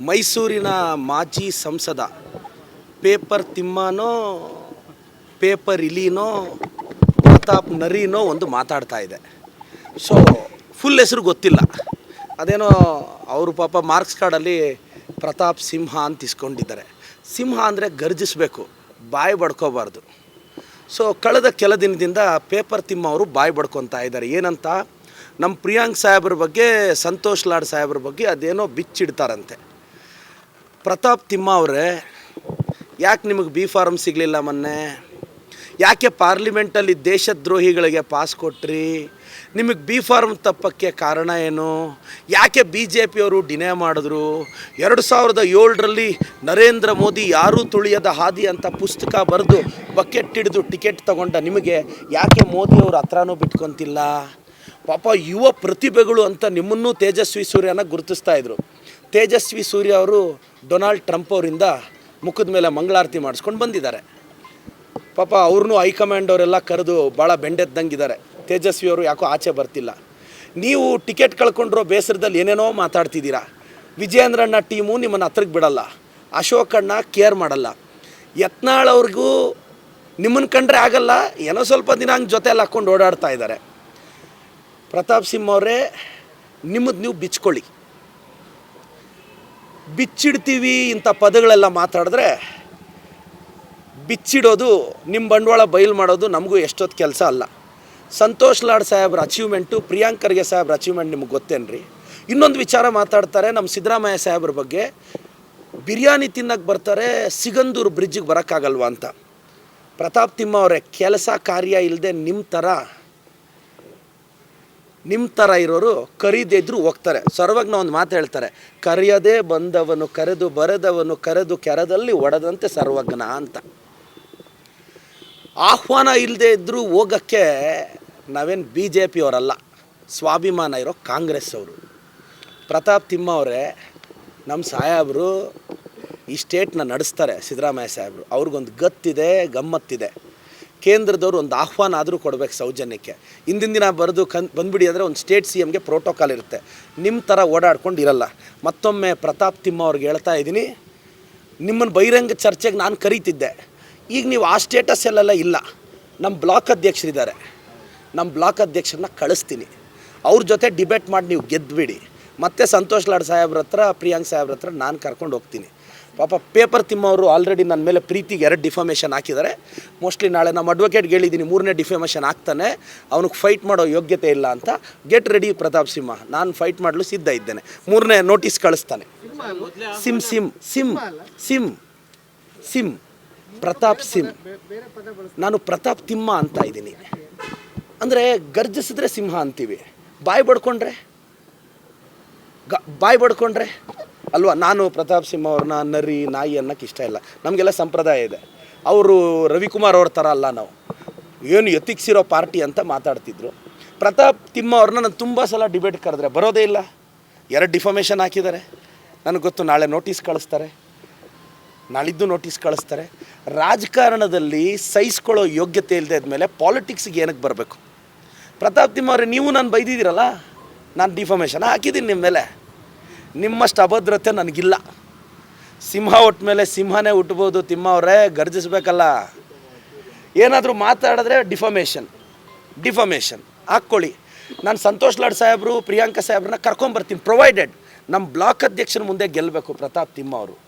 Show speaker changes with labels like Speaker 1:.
Speaker 1: ಮೈಸೂರಿನ ಮಾಜಿ ಸಂಸದ, ಪೇಪರ್ ತಿಮ್ಮನೋ, ಪೇಪರ್ ಇಲಿನೋ, ಪ್ರತಾಪ್ ನರಿನೋ ಒಂದು ಮಾತಾಡ್ತಾ ಇದೆ. ಸೊ ಫುಲ್ ಹೆಸರು ಗೊತ್ತಿಲ್ಲ. ಅದೇನೋ ಅವರು ಪಾಪ ಮಾರ್ಕ್ಸ್ ಕಾರ್ಡಲ್ಲಿ ಪ್ರತಾಪ್ ಸಿಂಹ ಅಂತ ಇಸ್ಕೊಂಡಿದ್ದಾರೆ. ಸಿಂಹ ಅಂದರೆ ಗರ್ಜಿಸಬೇಕು, ಬಾಯಿ ಬಡ್ಕೋಬಾರ್ದು. ಸೊ ಕಳೆದ ಕೆಲ ದಿನದಿಂದ ಪೇಪರ್ ತಿಮ್ಮ ಅವರು ಬಾಯಿ ಬಡ್ಕೊತಾ ಇದ್ದಾರೆ. ಏನಂತ? ನಮ್ಮ ಪ್ರಿಯಾಂಕ್ ಸಾಹೇಬ್ರ ಬಗ್ಗೆ, ಸಂತೋಷ್ ಲಾಡ್ ಸಾಹೇಬ್ರ ಬಗ್ಗೆ ಅದೇನೋ ಬಿಚ್ಚಿಡ್ತಾರಂತೆ. ಪ್ರತಾಪ್ ತಿಮ್ಮ ಅವರೇ, ಯಾಕೆ ನಿಮಗೆ ಬಿ ಫಾರಮ್ ಸಿಗಲಿಲ್ಲ ಮೊನ್ನೆ? ಯಾಕೆ ಪಾರ್ಲಿಮೆಂಟಲ್ಲಿ ದೇಶದ್ರೋಹಿಗಳಿಗೆ ಪಾಸ್ ಕೊಟ್ರಿ? ನಿಮಗೆ ಬಿ ಫಾರ್ಮ್ ತಪ್ಪಕ್ಕೆ ಕಾರಣ ಏನು? ಯಾಕೆ ಬಿ ಜೆ ಪಿಯವರು ಡಿನೇ ಮಾಡಿದ್ರು? ಎರಡು ಸಾವಿರದ ಏಳರಲ್ಲಿ ನರೇಂದ್ರ ಮೋದಿ ಯಾರೂ ತುಳಿಯದ ಹಾದಿ ಅಂತ ಪುಸ್ತಕ ಬರೆದು ಬಕೆಟ್ ಹಿಡಿದು ಟಿಕೆಟ್ ತಗೊಂಡ ನಿಮಗೆ ಯಾಕೆ ಮೋದಿಯವರು ಹತ್ರನೂ ಬಿಟ್ಕೊತಿಲ್ಲ? ಪಾಪ ಯುವ ಪ್ರತಿಭೆಗಳು ಅಂತ ನಿಮ್ಮನ್ನೂ ತೇಜಸ್ವಿ ಸೂರ್ಯನ ಗುರುತಿಸ್ತಾ ಇದ್ರು. ತೇಜಸ್ವಿ ಸೂರ್ಯ ಅವರು ಡೊನಾಲ್ಡ್ ಟ್ರಂಪ್ ಅವರಿಂದ ಮುಖದ ಮೇಲೆ ಮಂಗಳಾರತಿ ಮಾಡಿಸ್ಕೊಂಡು ಬಂದಿದ್ದಾರೆ. ಪಾಪ ಅವ್ರನ್ನೂ ಹೈಕಮಾಂಡ್ ಅವರೆಲ್ಲ ಕರೆದು ಭಾಳ ಬೆಂಡೆದ್ದಂಗಿದ್ದಾರೆ ತೇಜಸ್ವಿ ಅವರು ಯಾಕೋ ಆಚೆ ಬರ್ತಿಲ್ಲ. ನೀವು ಟಿಕೆಟ್ ಕಳ್ಕೊಂಡ್ರೋ ಬೇಸರದಲ್ಲಿ ಏನೇನೋ ಮಾತಾಡ್ತಿದ್ದೀರಾ. ವಿಜಯೇಂದ್ರಣ್ಣ ಟೀಮು ನಿಮ್ಮನ್ನು ಹತ್ರಕ್ಕೆ ಬಿಡಲ್ಲ. ಅಶೋಕಣ್ಣ ಕೇರ್ ಮಾಡಲ್ಲ. ಯತ್ನಾಳ್ ಅವ್ರಿಗೂ ನಿಮ್ಮನ್ನು ಕಂಡ್ರೆ ಆಗಲ್ಲ. ಏನೋ ಸ್ವಲ್ಪ ದಿನ ಹಂಗೆ ಜೊತೆಯಲ್ಲಿ ಹಾಕ್ಕೊಂಡು ಓಡಾಡ್ತಾ ಇದ್ದಾರೆ. ಪ್ರತಾಪ್ ಸಿಂಹ ಅವರೇ, ನಿಮ್ಮದು ನೀವು ಬಿಚ್ಕೊಳ್ಳಿ. ಬಿಚ್ಚಿಡ್ತೀವಿ ಇಂಥ ಪದಗಳೆಲ್ಲ ಮಾತಾಡಿದ್ರೆ ಬಿಚ್ಚಿಡೋದು ನಿಮ್ಮ ಬಂಡವಾಳ ಬಯಲು ಮಾಡೋದು ನಮಗೂ ಎಷ್ಟೊತ್ತು ಕೆಲಸ ಅಲ್ಲ. ಸಂತೋಷ್ ಲಾಡ್ ಸಾಹೇಬ್ರ ಅಚೀವ್ಮೆಂಟು ಪ್ರಿಯಾಂಕರ್ಗೆ ಸಾಹೇಬ್ರ ಅಚೀವ್ಮೆಂಟ್ ನಿಮಗೆ ಗೊತ್ತೇನ್ರಿ? ಇನ್ನೊಂದು ವಿಚಾರ ಮಾತಾಡ್ತಾರೆ ನಮ್ಮ ಸಿದ್ದರಾಮಯ್ಯ ಸಾಹೇಬ್ರ ಬಗ್ಗೆ. ಬಿರಿಯಾನಿ ತಿನ್ನಕ್ಕೆ ಬರ್ತಾರೆ, ಸಿಗಂದೂರು ಬ್ರಿಡ್ಜಿಗೆ ಬರೋಕ್ಕಾಗಲ್ವಾ ಅಂತ. ಪ್ರತಾಪ್ ತಿಮ್ಮ ಅವರೇ ಕೆಲಸ ಕಾರ್ಯ ಇಲ್ಲದೆ ನಿಮ್ಮ ಥರ ನಿಮ್ಮ ಥರ ಇರೋರು ಕರೀದೇ ಇದ್ದರೂ ಹೋಗ್ತಾರೆ. ಸರ್ವಜ್ಞ ಒಂದು ಮಾತು ಹೇಳ್ತಾರೆ, ಕರೆಯದೇ ಬಂದವನು, ಕರೆದು ಬರೆದವನು, ಕರೆದು ಕೆರದಲ್ಲಿ ಒಡೆದಂತೆ ಸರ್ವಜ್ಞ ಅಂತ. ಆಹ್ವಾನ ಇಲ್ಲದೆ ಇದ್ದರೂ ಹೋಗೋಕ್ಕೆ ನಾವೇನು ಬಿ ಜೆ ಪಿಯವರಲ್ಲ ಸ್ವಾಭಿಮಾನ ಇರೋ ಕಾಂಗ್ರೆಸ್ ಅವರು. ಪ್ರತಾಪ್ ತಿಮ್ಮ ಅವರೇ ನಮ್ಮ ಸಾಹೇಬರು ಈ ಸ್ಟೇಟ್ನ ನಡೆಸ್ತಾರೆ ಸಿದ್ದರಾಮಯ್ಯ ಸಾಹೇಬರು. ಅವ್ರಿಗೊಂದು ಗತ್ತಿದೆ, ಗಮ್ಮತ್ತಿದೆ. ಕೇಂದ್ರದವ್ರು ಒಂದು ಆಹ್ವಾನ ಆದರೂ ಕೊಡಬೇಕು ಸೌಜನ್ಯಕ್ಕೆ. ಹಿಂದಿನ ದಿನ ಬರೆದು ಕನ್, ಬಂದ್ಬಿಡಿ ಅಂದರೆ ಒಂದು ಸ್ಟೇಟ್ ಸಿ ಎಮ್ಗೆ ಪ್ರೋಟೋಕಾಲ್ ಇರುತ್ತೆ. ನಿಮ್ಮ ಥರ ಓಡಾಡ್ಕೊಂಡು ಇರಲ್ಲ. ಮತ್ತೊಮ್ಮೆ ಪ್ರತಾಪ್ ತಿಮ್ಮ ಅವ್ರಿಗೆ ಹೇಳ್ತಾ ಇದ್ದೀನಿ ನಿಮ್ಮನ್ನು ಬಹಿರಂಗ ಚರ್ಚೆಗೆ ನಾನು ಕರೀತಿದ್ದೆ. ಈಗ ನೀವು ಆ ಸ್ಟೇಟಸ್ ಎಲ್ಲೆಲ್ಲ ಇಲ್ಲ. ನಮ್ಮ ಬ್ಲಾಕ್ ಅಧ್ಯಕ್ಷರಿದ್ದಾರೆ. ನಮ್ಮ ಬ್ಲಾಕ್ ಅಧ್ಯಕ್ಷರನ್ನ ಕಳಿಸ್ತೀನಿ. ಅವ್ರ ಜೊತೆ ಡಿಬೇಟ್ ಮಾಡಿ ನೀವು ಗೆದ್ದುಬಿಡಿ ಮತ್ತೆ ಸಂತೋಷ್ ಲಾಡ್ ಸಾಹೇಬ್ರ ಹತ್ರ, ಪ್ರಿಯಾಂಕ್ ಸಾಹೇಬ್ರ ಹತ್ರ ನಾನು ಕರ್ಕೊಂಡು ಹೋಗ್ತೀನಿ. ಪಾಪ ಪೇಪರ್ ತಿಮ್ಮವರು ಆಲ್ರೆಡಿ ನನ್ನ ಮೇಲೆ ಪ್ರೀತಿಗೆ ಎರಡು ಡಿಫಾಮೇಷನ್ ಹಾಕಿದ್ದಾರೆ. ಮೋಸ್ಟ್ಲಿ ನಾಳೆ ನಮ್ಮ ಅಡ್ವೊಕೇಟ್ಗೆ ಹೇಳಿದ್ದೀನಿ, ಮೂರನೇ ಡಿಫಾಮೇಷನ್ ಹಾಕ್ತಾನೆ ಅವ್ನಿಗೆ ಫೈಟ್ ಮಾಡೋ ಯೋಗ್ಯತೆ ಇಲ್ಲ ಅಂತ. Get ready Pratap Simha. ನಾನು ಫೈಟ್ ಮಾಡಲು ಸಿದ್ಧ ಇದ್ದೇನೆ. ಮೂರನೇ ನೋಟಿಸ್ ಕಳಿಸ್ತಾನೆ. Sim sim sim sim sim, Pratap sim. ನಾನು ಪ್ರತಾಪ್ ತಿಮ್ಮ ಅಂತ ಇದ್ದೀನಿ. ಅಂದರೆ ಗರ್ಜಿಸಿದ್ರೆ ಸಿಂಹ ಅಂತೀವಿ. ಬಾಯಿ ಬಡ್ಕೊಂಡ್ರೆ? ಗ, ಬಾಯಿ ಬಡ್ಕೊಂಡ್ರೆ? ಅಲ್ವಾ, ನಾನು ಪ್ರತಾಪ್ ಸಿಂಹ ಅವ್ರನ್ನ, ನರಿ, ನಾಯಿ ಅನ್ನೋಕ್ಕೆ ಇಷ್ಟ ಇಲ್ಲ. ನಮಗೆಲ್ಲ ಸಂಪ್ರದಾಯ ಇದೆ. ಅವರು ರವಿಕುಮಾರ್ ಅವ್ರ ಥರ ಅಲ್ಲ ನಾವು. ಏನು ಎತ್ತಿಕ್ಸಿರೋ ಪಾರ್ಟಿ ಅಂತ ಮಾತಾಡ್ತಿದ್ರು. ಪ್ರತಾಪ್ ತಿಮ್ಮ ಅವ್ರನ್ನ ನಾನು ತುಂಬ ಸಲ ಡಿಬೇಟ್ ಕರೆದ್ರೆ ಬರೋದೇ ಇಲ್ಲ. ಎರಡು ಡಿಫಾಮೇಷನ್ ಹಾಕಿದ್ದಾರೆ. ನನಗೆ ಗೊತ್ತು, ನಾಳೆ ನೋಟಿಸ್ ಕಳಿಸ್ತಾರೆ. ನಾಳಿದ್ದು ನೋಟಿಸ್ ಕಳಿಸ್ತಾರೆ. ರಾಜಕಾರಣದಲ್ಲಿ ಸಹಿಸ್ಕೊಳ್ಳೋ ಯೋಗ್ಯತೆ ಇಲ್ಲದೆ ಆದಮೇಲೆ ಪಾಲಿಟಿಕ್ಸ್ಗೆ ಏನಕ್ಕೆ ಬರಬೇಕು? ಪ್ರತಾಪ್ ತಿಮ್ಮ ಅವರೇ, ನೀವು ನಾನು ಬೈದಿದ್ದೀರಲ್ಲ? ನಾನು ಡಿಫಾಮೇಷನ್ ಹಾಕಿದ್ದೀನಿ ನಿಮ್ಮ ಮೇಲೆ. ನಿಮ್ಮಷ್ಟು ಅಭದ್ರತೆ ನನಗಿಲ್ಲ. ಸಿಂಹ ಒಟ್ಟ ಮೇಲೆ ಸಿಂಹನೇ ಹುಟ್ಬೋದು ಅವರೇ, ಗರ್ಜಿಸ್ಬೇಕಲ್ಲ. ಏನಾದರೂ ಮಾತಾಡಿದ್ರೆ ಡಿಫಾಮೇಷನ್ ಡಿಫಾಮೇಷನ್ ಹಾಕ್ಕೊಳ್ಳಿ. ನಾನು ಸಂತೋಷ್ ಲಾಡ್ ಸಾಹೇಬರು, ಪ್ರಿಯಾಂಕಾ ಸಾಹೇಬ್ರನ್ನ ಕರ್ಕೊಂಬರ್ತೀನಿ. ಪ್ರೊವೈಡೆಡ್ ನಮ್ಮ ಬ್ಲಾಕ್ ಅಧ್ಯಕ್ಷನ ಮುಂದೆ ಗೆಲ್ಲಬೇಕು ಪ್ರತಾಪ್ ತಿಮ್ಮ ಅವರು.